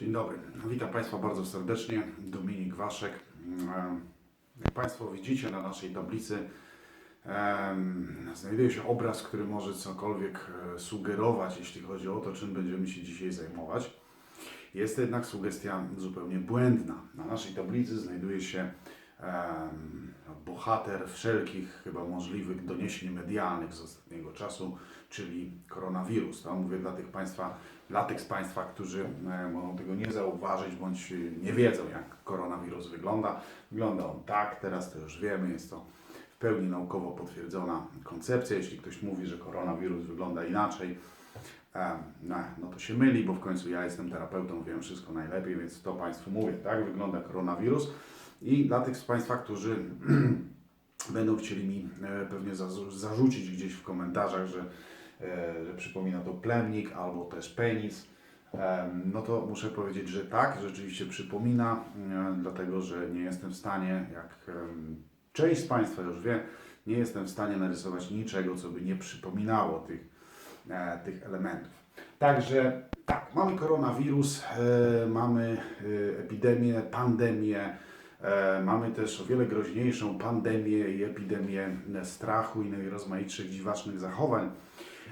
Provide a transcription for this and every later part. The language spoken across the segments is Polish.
Dzień dobry. Witam Państwa bardzo serdecznie. Dominik Waszek. Jak Państwo widzicie na naszej tablicy, znajduje się obraz, który może cokolwiek e, sugerować, jeśli chodzi o to, czym będziemy się dzisiaj zajmować. Jest to jednak sugestia zupełnie błędna. Na naszej tablicy znajduje się bohater wszelkich chyba możliwych doniesień medialnych z ostatniego czasu, czyli koronawirus. To mówię dla tych Państwa, dla tych z Państwa, którzy e, mogą tego nie zauważyć bądź nie wiedzą, jak koronawirus wygląda. Wygląda on tak, teraz to już wiemy, jest to w pełni naukowo potwierdzona koncepcja. Jeśli ktoś mówi, że koronawirus wygląda inaczej, no to się myli, bo w końcu ja jestem terapeutą, wiem wszystko najlepiej, więc to Państwu mówię. Tak wygląda koronawirus. I dla tych z Państwa, którzy będą chcieli mi e, pewnie zarzu- zarzucić gdzieś w komentarzach, że, e, że przypomina to plemnik albo też penis, no to muszę powiedzieć, że tak, rzeczywiście przypomina, e, dlatego że nie jestem w stanie, jak część z Państwa już wie, nie jestem w stanie narysować niczego, co by nie przypominało tych, tych elementów. Także tak, mamy koronawirus, mamy epidemię, pandemię, mamy też o wiele groźniejszą pandemię i epidemię strachu i najrozmaitszych dziwacznych zachowań.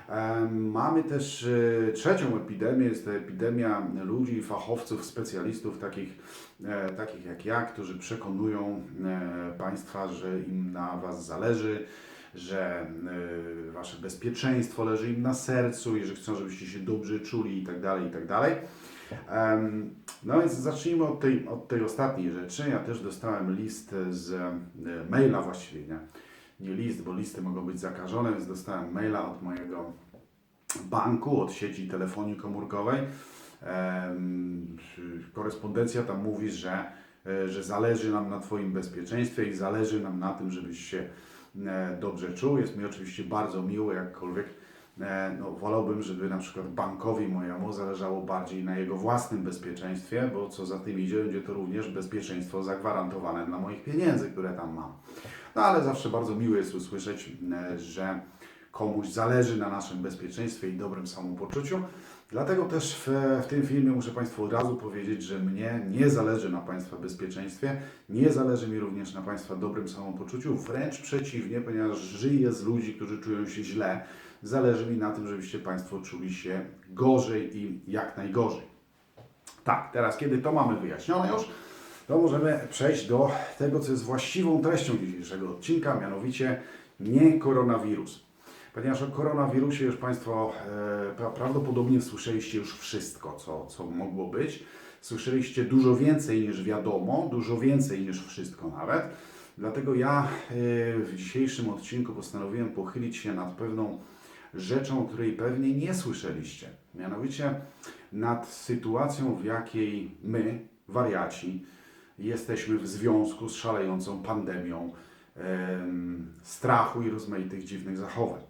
E, Mamy też e, trzecią epidemię, jest to epidemia ludzi, fachowców, specjalistów takich, e, takich jak ja, którzy przekonują e, Państwa, że im na Was zależy, że wasze bezpieczeństwo leży im na sercu i że chcą, żebyście się dobrze czuli i tak No więc zacznijmy od tej, od tej ostatniej rzeczy. Ja też dostałem list z e, maila właściwie, nie, nie list, bo listy mogą być zakażone, więc dostałem maila od mojego banku, od sieci telefonii komórkowej. Korespondencja tam mówi, że, e, że zależy nam na Twoim bezpieczeństwie i zależy nam na tym, żebyś się e, dobrze czuł. Jest mi oczywiście bardzo miło, jakkolwiek no, wolałbym, żeby na przykład bankowi mojemu zależało bardziej na jego własnym bezpieczeństwie, bo co za tym idzie, będzie to również bezpieczeństwo zagwarantowane dla moich pieniędzy, które tam mam. No ale zawsze bardzo miło jest usłyszeć, e, że komuś zależy na naszym bezpieczeństwie i dobrym samopoczuciu. Dlatego też w, w tym filmie muszę Państwu od razu powiedzieć, że mnie nie zależy na Państwa bezpieczeństwie, nie zależy mi również na Państwa dobrym samopoczuciu, wręcz przeciwnie, ponieważ żyję z ludzi, którzy czują się źle, zależy mi na tym, żebyście Państwo czuli się gorzej i jak najgorzej. Tak, teraz kiedy to mamy wyjaśnione już, to możemy przejść do tego, co jest właściwą treścią dzisiejszego odcinka, mianowicie nie koronawirus. Ponieważ o koronawirusie już Państwo e, pra- prawdopodobnie słyszeliście już wszystko, co, co mogło być. Słyszeliście dużo więcej niż wiadomo, dużo więcej niż wszystko nawet. Dlatego ja e, w dzisiejszym odcinku postanowiłem pochylić się nad pewną rzeczą, której pewnie nie słyszeliście. Mianowicie nad sytuacją, w jakiej my, wariaci, jesteśmy w związku z szalejącą pandemią em, strachu i rozmaitych dziwnych zachowań.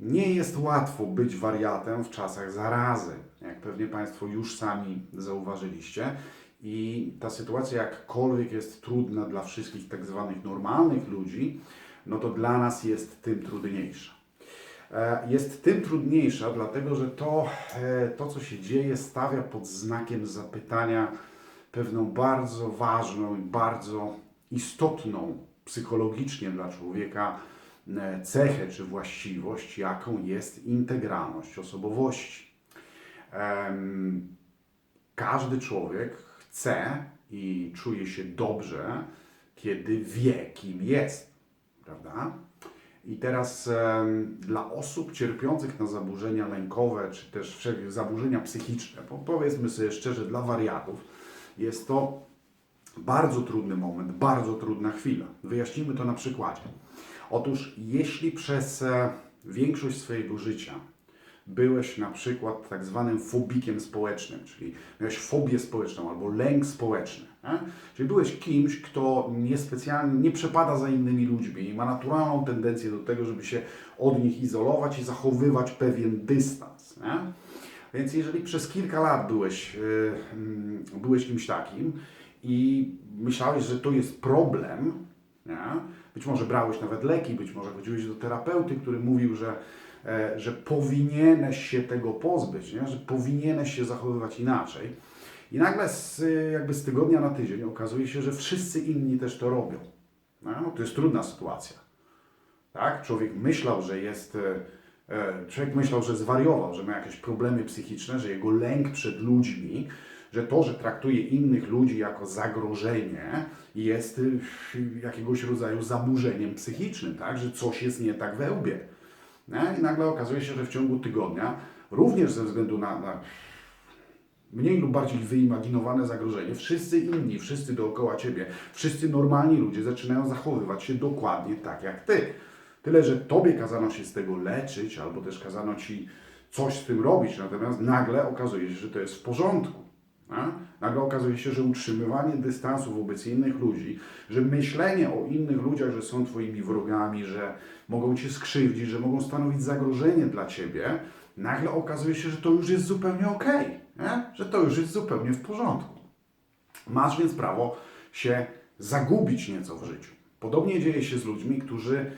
Nie jest łatwo być wariatem w czasach zarazy, jak pewnie Państwo już sami zauważyliście. I ta sytuacja jakkolwiek jest trudna dla wszystkich tak zwanych normalnych ludzi, no to dla nas jest tym trudniejsza. E, Jest tym trudniejsza, dlatego że to, e, to co się dzieje, stawia pod znakiem zapytania pewną bardzo ważną i bardzo istotną psychologicznie dla człowieka e, cechę czy właściwość, jaką jest integralność osobowości. Każdy człowiek chce i czuje się dobrze, kiedy wie, kim jest, prawda? I teraz dla osób cierpiących na zaburzenia lękowe, czy też zaburzenia psychiczne, po, powiedzmy sobie szczerze, dla wariatów, jest to bardzo trudny moment, bardzo trudna chwila. Wyjaśnijmy to na przykładzie. Otóż, jeśli przez e, większość swojego życia byłeś na przykład tak zwanym fobikiem społecznym, czyli miałeś fobię społeczną albo lęk społeczny, nie? czyli byłeś kimś, kto niespecjalnie nie przepada za innymi ludźmi i ma naturalną tendencję do tego, żeby się od nich izolować i zachowywać pewien dystans. Nie? Więc jeżeli przez kilka lat byłeś, yy, byłeś kimś takim i myślałeś, że to jest problem, nie? być może brałeś nawet leki, być może chodziłeś do terapeuty, który mówił, że, że powinieneś się tego pozbyć, nie? że powinieneś się zachowywać inaczej. I nagle z, jakby z tygodnia na tydzień okazuje się, że wszyscy inni też to robią. No, to jest trudna sytuacja. Tak? Człowiek myślał, że jest. e, e, Człowiek myślał, że zwariował, że ma jakieś problemy psychiczne, że jego lęk przed ludźmi, że to, że traktuje innych ludzi jako zagrożenie, jest jakiegoś rodzaju zaburzeniem psychicznym, tak? że coś jest nie tak we łbie. Nie? I nagle okazuje się, że w ciągu tygodnia, również ze względu na, na mniej lub bardziej wyimaginowane zagrożenie, wszyscy inni, wszyscy dookoła ciebie, wszyscy normalni ludzie zaczynają zachowywać się dokładnie tak jak ty. Tyle, że tobie kazano się z tego leczyć, albo też kazano ci coś z tym robić, natomiast nagle okazuje się, że to jest w porządku. A? Nagle okazuje się, że utrzymywanie dystansu wobec innych ludzi, że myślenie o innych ludziach, że są twoimi wrogami, że mogą cię skrzywdzić, że mogą stanowić zagrożenie dla ciebie, nagle okazuje się, że to już jest zupełnie okej, że to już jest zupełnie w porządku. Masz więc prawo się zagubić nieco w życiu. Podobnie dzieje się z ludźmi, którzy,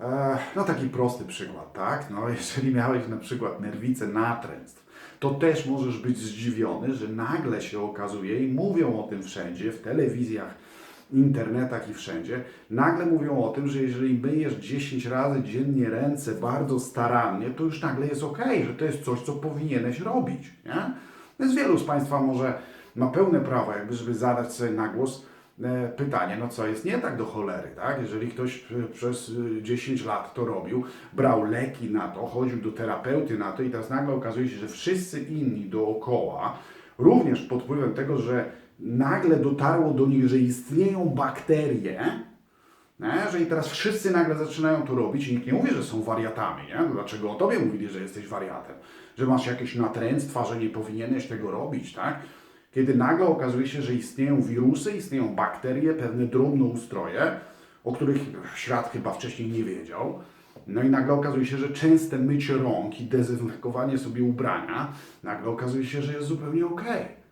e, no taki prosty przykład, tak? No, jeżeli miałeś na przykład nerwicę natręstw, to też możesz być zdziwiony, że nagle się okazuje i mówią o tym wszędzie, w telewizjach, internetach i wszędzie, nagle mówią o tym, że jeżeli myjesz 10 razy dziennie ręce bardzo starannie, to już nagle jest ok, że to jest coś, co powinieneś robić. Nie? Więc wielu z Państwa może ma pełne prawo, jakby, żeby zadać sobie na głos pytanie, no co jest nie tak do cholery, tak? Jeżeli ktoś e, przez e, 10 lat to robił, brał leki na to, chodził do terapeuty na to i teraz nagle okazuje się, że wszyscy inni dookoła, również pod wpływem tego, że nagle dotarło do nich, że istnieją bakterie, nie? że i teraz wszyscy nagle zaczynają to robić i nikt nie mówi, że są wariatami. Nie? No Dlaczego o tobie mówili, że jesteś wariatem? Że masz jakieś natręctwa, że nie powinieneś tego robić, tak? Kiedy nagle okazuje się, że istnieją wirusy, istnieją bakterie, pewne drobnoustroje, o których świat chyba wcześniej nie wiedział. No i nagle okazuje się, że częste mycie rąk i dezynfekowanie sobie ubrania, nagle okazuje się, że jest zupełnie okej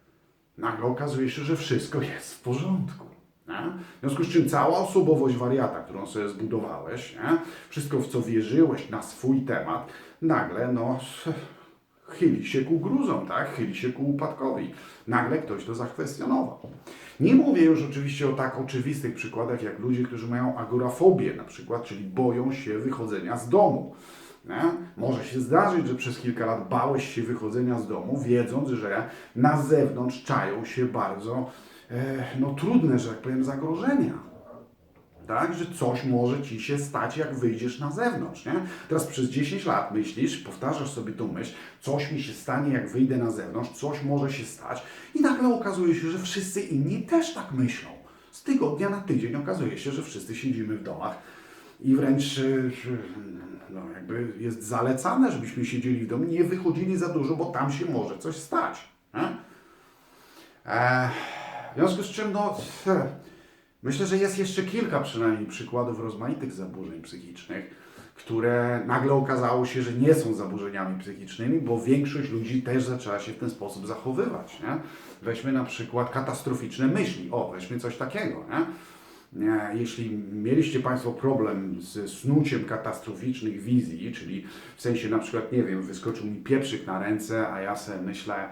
nagle okazuje się, że wszystko jest w porządku. Nie? W związku z czym cała osobowość wariata, którą sobie zbudowałeś, nie? wszystko w co wierzyłeś na swój temat, nagle no, chyli się ku gruzom, tak? chyli się ku upadkowi. Nagle ktoś to zakwestionował. Nie mówię już oczywiście o tak oczywistych przykładach jak ludzie, którzy mają agorafobię na przykład, czyli boją się wychodzenia z domu. Nie? Może się zdarzyć, że przez kilka lat bałeś się wychodzenia z domu, wiedząc, że na zewnątrz czają się bardzo e, no, trudne, że tak powiem, zagrożenia. Tak, że coś może ci się stać, jak wyjdziesz na zewnątrz. Nie? Teraz przez 10 lat myślisz, powtarzasz sobie tą myśl, coś mi się stanie, jak wyjdę na zewnątrz, coś może się stać, i nagle okazuje się, że wszyscy inni też tak myślą. Z tygodnia na tydzień okazuje się, że wszyscy siedzimy w domach i wręcz y, no, jakby jest zalecane, żebyśmy siedzieli w domu, nie wychodzili za dużo, bo tam się może coś stać. Nie? E, w związku z czym, no, myślę, że jest jeszcze kilka przynajmniej przykładów rozmaitych zaburzeń psychicznych, które nagle okazało się, że nie są zaburzeniami psychicznymi, bo większość ludzi też zaczęła się w ten sposób zachowywać. Nie? Weźmy na przykład katastroficzne myśli. O, weźmy coś takiego. Nie? Jeśli mieliście Państwo problem ze snuciem katastroficznych wizji, czyli w sensie na przykład, nie wiem, wyskoczył mi pieprzyk na ręce, a ja sobie myślę,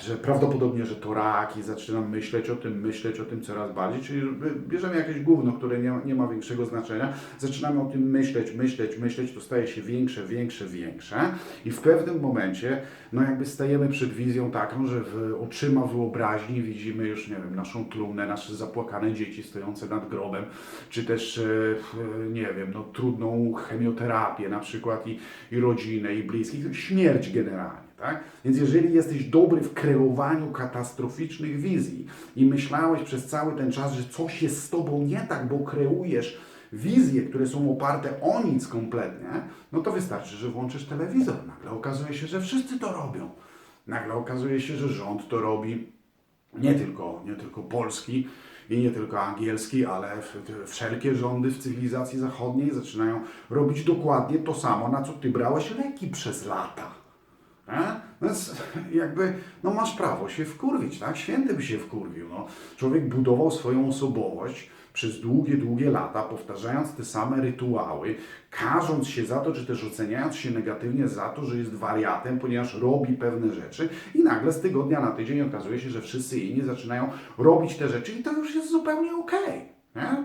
że prawdopodobnie, że to rak i zaczynam myśleć o tym, myśleć o tym coraz bardziej, czyli bierzemy jakieś gówno, które nie, nie ma większego znaczenia, zaczynamy o tym myśleć, myśleć, myśleć, to staje się większe, większe, większe i w pewnym momencie, no jakby stajemy przed wizją taką, że w oczyma wyobraźni widzimy już, nie wiem, naszą trumnę, nasze zapłakane dzieci stojące nad grobem, czy też, e, nie wiem, no trudną chemioterapię na przykład i, i rodzinę, i bliskich, śmierć generalnie. Tak? Więc jeżeli jesteś dobry w kreowaniu katastroficznych wizji i myślałeś przez cały ten czas, że coś jest z tobą nie tak, bo kreujesz wizje, które są oparte o nic kompletnie, no to wystarczy, że włączysz telewizor. Nagle okazuje się, że wszyscy to robią. Nagle okazuje się, że rząd to robi, nie tylko, nie tylko polski i nie tylko angielski, ale wszelkie rządy w cywilizacji zachodniej zaczynają robić dokładnie to samo, na co ty brałeś leki przez lata. Nie? Więc jakby, no masz prawo się wkurwić, tak? Święty by się wkurwił. No. Człowiek budował swoją osobowość przez długie, długie lata, powtarzając te same rytuały, karząc się za to, czy też oceniając się negatywnie za to, że jest wariatem, ponieważ robi pewne rzeczy i nagle z tygodnia na tydzień okazuje się, że wszyscy inni zaczynają robić te rzeczy i to już jest zupełnie okej. nie?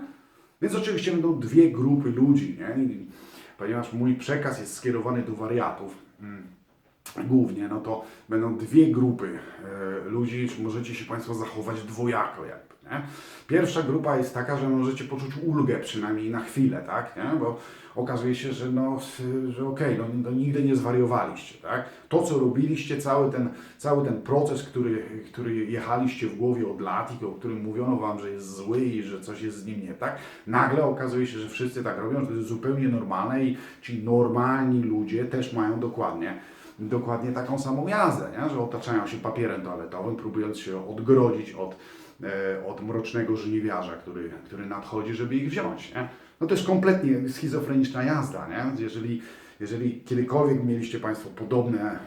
Więc oczywiście będą dwie grupy ludzi, nie? Ponieważ mój przekaz jest skierowany do wariatów, mm, głównie, no to będą dwie grupy e, ludzi, możecie się Państwo zachować dwojako jakby, nie? Pierwsza grupa jest taka, że możecie poczuć ulgę przynajmniej na chwilę, tak, nie? Bo okazuje się, że no, że okej, no, no nigdy nie zwariowaliście, tak? To, co robiliście, cały ten, cały ten proces, który, który jechaliście w głowie od lat i o którym mówiono Wam, że jest zły i że coś jest z nim nie tak, nagle okazuje się, że wszyscy tak robią, że to jest zupełnie normalne i ci normalni ludzie też mają dokładnie dokładnie taką samą jazdę, nie? że otaczają się papierem toaletowym, próbując się odgrodzić od, e, od mrocznego żniwiarza, który, który nadchodzi, żeby ich wziąć. Nie? No to jest kompletnie schizofreniczna jazda. Nie? Jeżeli, jeżeli kiedykolwiek mieliście Państwo podobne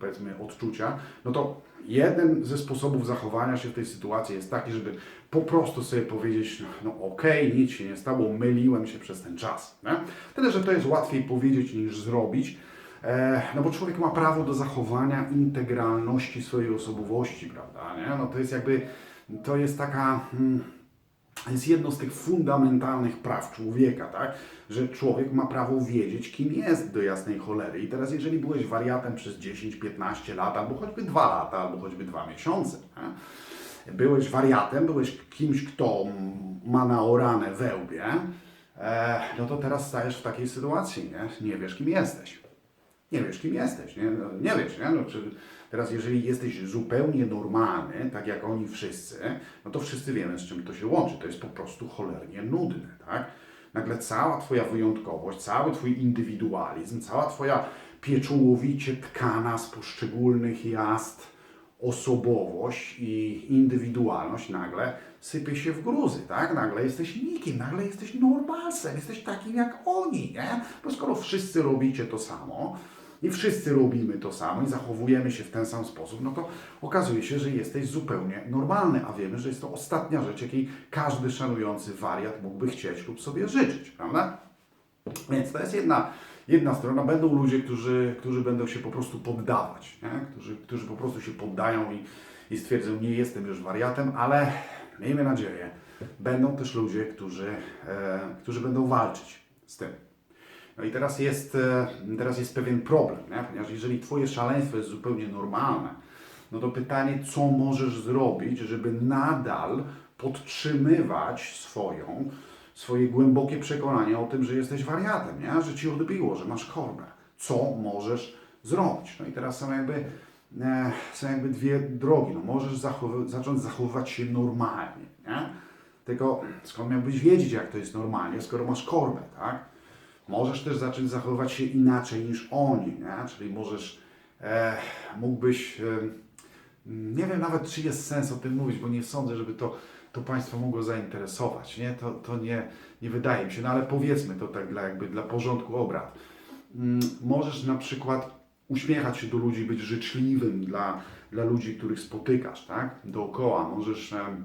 powiedzmy odczucia, no to jeden ze sposobów zachowania się w tej sytuacji jest taki, żeby po prostu sobie powiedzieć, no, no okej, nic się nie stało, myliłem się przez ten czas. Nie? Tyle, że to jest łatwiej powiedzieć niż zrobić, No bo człowiek ma prawo do zachowania integralności swojej osobowości, prawda? Nie? No to jest jakby, to jest taka, mm, jest jedno z tych fundamentalnych praw człowieka, tak? Że człowiek ma prawo wiedzieć, kim jest do jasnej cholery. I teraz jeżeli byłeś wariatem przez 10-15 lat, albo choćby 2 lata, albo choćby 2 miesiące, nie? byłeś wariatem, byłeś kimś, kto ma naorane we łbie, e, no to teraz stajesz w takiej sytuacji, nie? Nie wiesz, kim jesteś nie wiesz, kim jesteś, nie, no, nie wiesz, nie? No, czy teraz jeżeli jesteś zupełnie normalny, tak jak oni wszyscy, no to wszyscy wiemy, z czym to się łączy. To jest po prostu cholernie nudne, tak? Nagle cała Twoja wyjątkowość, cały Twój indywidualizm, cała Twoja pieczołowicie tkana z poszczególnych jazd osobowość i indywidualność nagle sypie się w gruzy, tak? Nagle jesteś nikim, nagle jesteś normalsem, jesteś takim jak oni, nie? Bo skoro wszyscy robicie to samo i wszyscy robimy to samo i zachowujemy się w ten sam sposób, no to okazuje się, że jesteś zupełnie normalny, a wiemy, że jest to ostatnia rzecz, jakiej każdy szanujący wariat mógłby chcieć lub sobie życzyć, prawda? Więc to jest jedna, jedna strona. Będą ludzie, którzy, którzy będą się po prostu poddawać, nie? Którzy, którzy po prostu się poddają i, i stwierdzą, nie jestem już wariatem, ale miejmy nadzieję, będą też ludzie, którzy, e, którzy będą walczyć z tym. No i teraz jest, e, teraz jest pewien problem, nie? ponieważ jeżeli Twoje szaleństwo jest zupełnie normalne, no to pytanie, co możesz zrobić, żeby nadal podtrzymywać swoją, swoje głębokie przekonanie o tym, że jesteś wariatem, nie? że Ci odbiło, że masz korbę. Co możesz zrobić? No i teraz są jakby, e, są jakby dwie drogi. No możesz zacząć zachowywać się normalnie, nie? Tylko skąd miałbyś wiedzieć, jak to jest normalnie, skoro masz korbę, tak? Możesz też zacząć zachowywać się inaczej niż oni, nie? czyli możesz, e, mógłbyś, e, nie wiem nawet, czy jest sens o tym mówić, bo nie sądzę, żeby to, to Państwa mogło zainteresować, nie? To, to nie, nie wydaje mi się, no ale powiedzmy to tak dla, jakby dla porządku obrad. Mm, Możesz na przykład uśmiechać się do ludzi, być życzliwym dla, dla ludzi, których spotykasz, tak? Dookoła. Możesz em,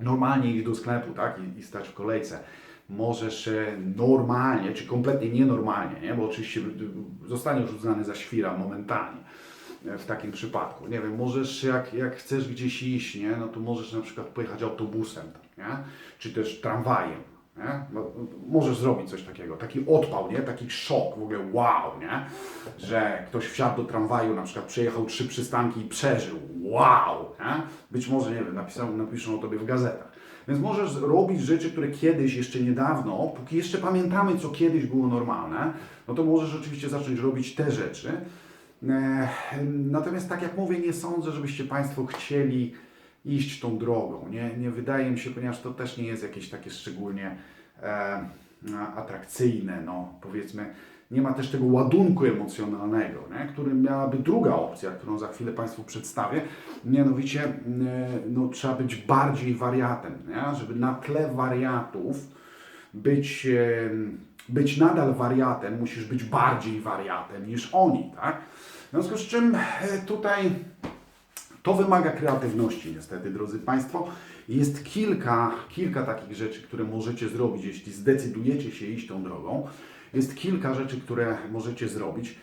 normalnie iść do sklepu, tak? I, i stać w kolejce. Możesz normalnie, czy kompletnie nienormalnie, nie? Bo oczywiście zostaniesz uznany za świra momentalnie e, w takim przypadku. Nie wiem, możesz jak, jak chcesz gdzieś iść, nie? No to możesz na przykład pojechać autobusem, tam, nie? Czy też tramwajem. Nie? No, możesz zrobić coś takiego, taki odpał, nie? taki szok, w ogóle wow, nie? że ktoś wsiadł do tramwaju, na przykład przejechał trzy przystanki i przeżył, wow, nie? być może, nie wiem, napisał, napiszą o tobie w gazetach. Więc możesz robić rzeczy, które kiedyś, jeszcze niedawno, póki jeszcze pamiętamy, co kiedyś było normalne, no to możesz oczywiście zacząć robić te rzeczy. E, Natomiast tak jak mówię, nie sądzę, żebyście Państwo chcieli iść tą drogą. Nie, nie wydaje mi się, ponieważ to też nie jest jakieś takie szczególnie e, atrakcyjne, no powiedzmy. Nie ma też tego ładunku emocjonalnego, nie? którym miałaby druga opcja, którą za chwilę Państwu przedstawię. Mianowicie, e, no, trzeba być bardziej wariatem, nie? żeby na tle wariatów być, e, być nadal wariatem, musisz być bardziej wariatem niż oni, tak? W związku z czym e, tutaj To wymaga kreatywności, niestety, drodzy Państwo. Jest kilka, kilka takich rzeczy, które możecie zrobić, jeśli zdecydujecie się iść tą drogą. Jest kilka rzeczy, które możecie zrobić.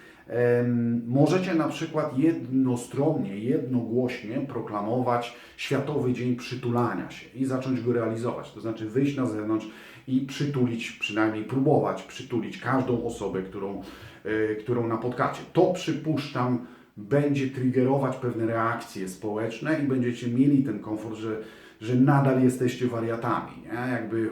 Możecie na przykład jednostronnie, jednogłośnie proklamować Światowy Dzień Przytulania się i zacząć go realizować. To znaczy wyjść na zewnątrz i przytulić, przynajmniej próbować przytulić każdą osobę, którą, e, którą napotkacie. To przypuszczam będzie triggerować pewne reakcje społeczne i będziecie mieli ten komfort, że, że nadal jesteście wariatami. Nie? Jakby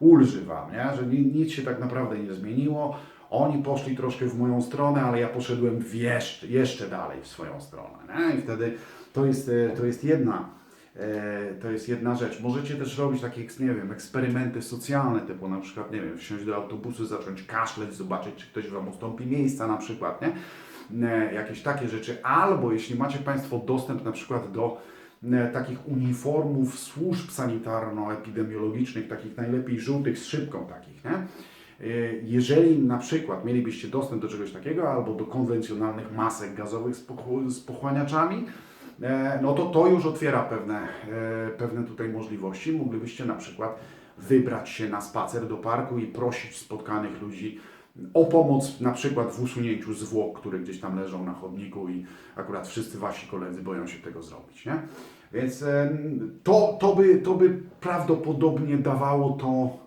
ulży wam, nie? że ni- nic się tak naprawdę nie zmieniło. Oni poszli troszkę w moją stronę, ale ja poszedłem jeszcze, jeszcze dalej w swoją stronę. Nie? I wtedy to jest, e, to jest jedna. e, To jest jedna rzecz. Możecie też robić takie, nie wiem, eksperymenty socjalne, typu na przykład, nie wiem, wsiąść do autobusu, zacząć kaszleć, zobaczyć, czy ktoś Wam ustąpi miejsca na przykład, nie? E, Jakieś takie rzeczy. Albo jeśli macie Państwo dostęp na przykład do takich uniformów służb sanitarno-epidemiologicznych, takich najlepiej żółtych z szybką takich, nie? E, Jeżeli na przykład mielibyście dostęp do czegoś takiego albo do konwencjonalnych masek gazowych z, pochł- z pochłaniaczami, e, no to to już otwiera pewne, e, pewne tutaj możliwości. Moglibyście na przykład wybrać się na spacer do parku i prosić spotkanych ludzi o pomoc na przykład w usunięciu zwłok, które gdzieś tam leżą na chodniku i akurat wszyscy wasi koledzy boją się tego zrobić, nie? Więc to, to, by, to by prawdopodobnie dawało to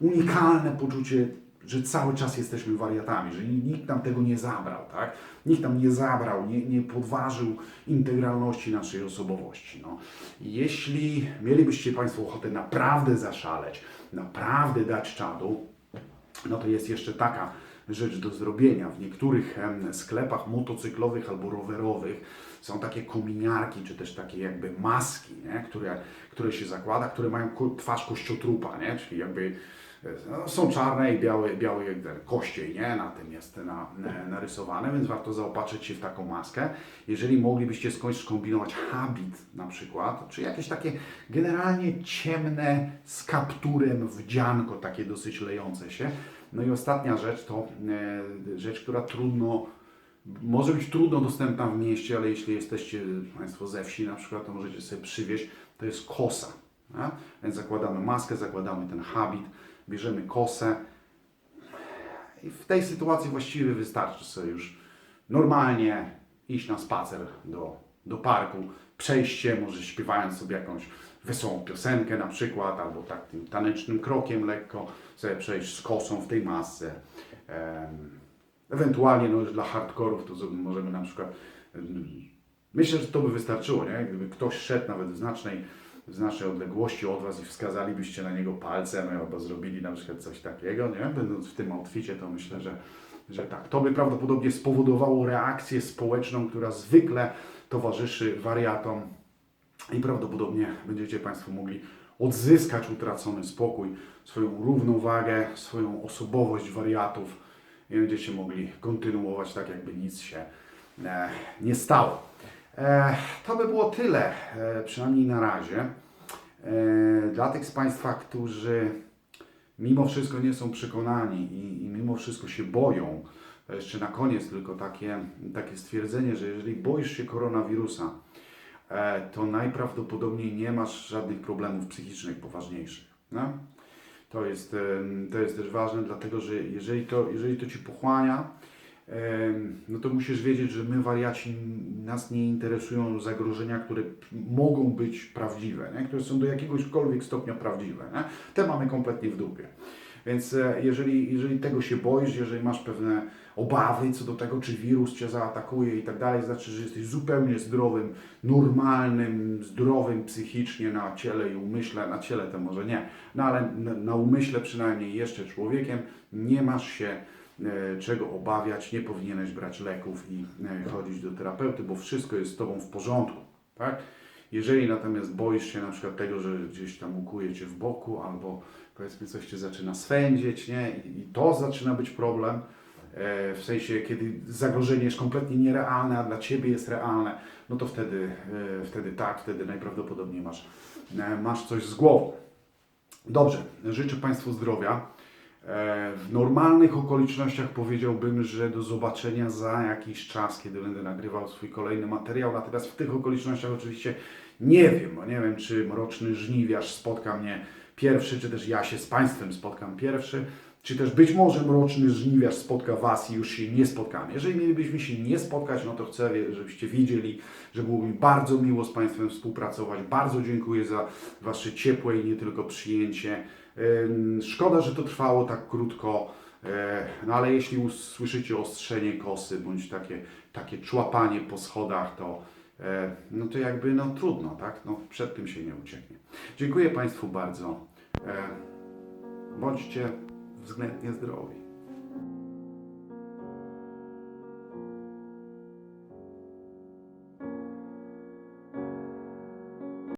unikalne poczucie, że cały czas jesteśmy wariatami, że nikt nam tego nie zabrał, tak? Nikt nam nie zabrał, nie, nie podważył integralności naszej osobowości. No. Jeśli mielibyście Państwo ochotę naprawdę zaszaleć, naprawdę dać czadu, no to jest jeszcze taka rzecz do zrobienia. W niektórych sklepach motocyklowych albo rowerowych są takie kominiarki, czy też takie jakby maski, nie? Które, które się zakłada, które mają twarz kościotrupa, nie? czyli jakby no, są czarne i białe, białe jak kościej, nie? Na tym jest na, na, narysowane, więc warto zaopatrzyć się w taką maskę. Jeżeli moglibyście skądś skombinować habit na przykład, czy jakieś takie generalnie ciemne z kapturem wdzianko, takie dosyć lejące się. No i ostatnia rzecz to e, rzecz, która trudno, może być trudno dostępna w mieście, ale jeśli jesteście Państwo ze wsi na przykład, to możecie sobie przywieźć, to jest kosa. A? Więc zakładamy maskę, zakładamy ten habit, bierzemy kosę i w tej sytuacji właściwie wystarczy sobie już normalnie iść na spacer do, do parku, przejść się, może śpiewając sobie jakąś wesołą piosenkę na przykład, albo tak tym tanecznym krokiem lekko sobie przejść z kosą w tej masce. Ewentualnie no, dla hardkorów to możemy na przykład Myślę, że to by wystarczyło, nie? Gdyby ktoś szedł nawet w znacznej, znacznej odległości od Was i wskazalibyście na niego palcem albo zrobili na przykład coś takiego, nie? Będąc w tym outficie, to myślę, że, że tak. To by prawdopodobnie spowodowało reakcję społeczną, która zwykle towarzyszy wariatom i prawdopodobnie będziecie Państwo mogli odzyskać utracony spokój, swoją równowagę, swoją osobowość wariatów i będziecie mogli kontynuować tak, jakby nic się e, nie stało. E, to by było tyle, e, przynajmniej na razie. E, dla tych z Państwa, którzy mimo wszystko nie są przekonani i, i mimo wszystko się boją, jeszcze na koniec tylko takie, takie stwierdzenie, że jeżeli boisz się koronawirusa, to najprawdopodobniej nie masz żadnych problemów psychicznych poważniejszych. No? To, jest, to jest też ważne, dlatego że jeżeli to, jeżeli to Ci pochłania, no to musisz wiedzieć, że my wariaci, nas nie interesują zagrożenia, które mogą być prawdziwe, nie? które są do jakiegośkolwiek stopnia prawdziwe. Nie? Te mamy kompletnie w dupie. Więc e, jeżeli, jeżeli tego się boisz, jeżeli masz pewne obawy co do tego, czy wirus Cię zaatakuje i tak dalej, znaczy, że jesteś zupełnie zdrowym, normalnym, zdrowym psychicznie na ciele i umyśle, na ciele to może nie, no ale na, na umyśle przynajmniej jeszcze człowiekiem, nie masz się czego obawiać, nie powinieneś brać leków i e, chodzić do terapeuty, bo wszystko jest z Tobą w porządku, tak? Jeżeli natomiast boisz się na przykład tego, że gdzieś tam ukuje Cię w boku albo powiedzmy coś Cię zaczyna swędzić, nie? I, to zaczyna być problem, e, w sensie kiedy zagrożenie jest kompletnie nierealne, a dla Ciebie jest realne, no to wtedy, e, wtedy tak, wtedy najprawdopodobniej masz, e, masz coś z głową. Dobrze, życzę Państwu zdrowia. E, W normalnych okolicznościach powiedziałbym, że do zobaczenia za jakiś czas, kiedy będę nagrywał swój kolejny materiał. Natomiast w tych okolicznościach oczywiście nie wiem, bo nie wiem, czy mroczny żniwiarz spotka mnie pierwszy, czy też ja się z Państwem spotkam pierwszy, czy też być może mroczny żniwiarz spotka Was i już się nie spotkamy. Jeżeli mielibyśmy się nie spotkać, no to chcę, żebyście wiedzieli, że było mi bardzo miło z Państwem współpracować. Bardzo dziękuję za Wasze ciepłe i nie tylko przyjęcie. Szkoda, że to trwało tak krótko, e, no ale jeśli usłyszycie ostrzenie kosy bądź takie, takie człapanie po schodach, to, e, no to jakby no trudno, tak? No, przed tym się nie ucieknie. Dziękuję Państwu bardzo. E, Bądźcie względnie zdrowi.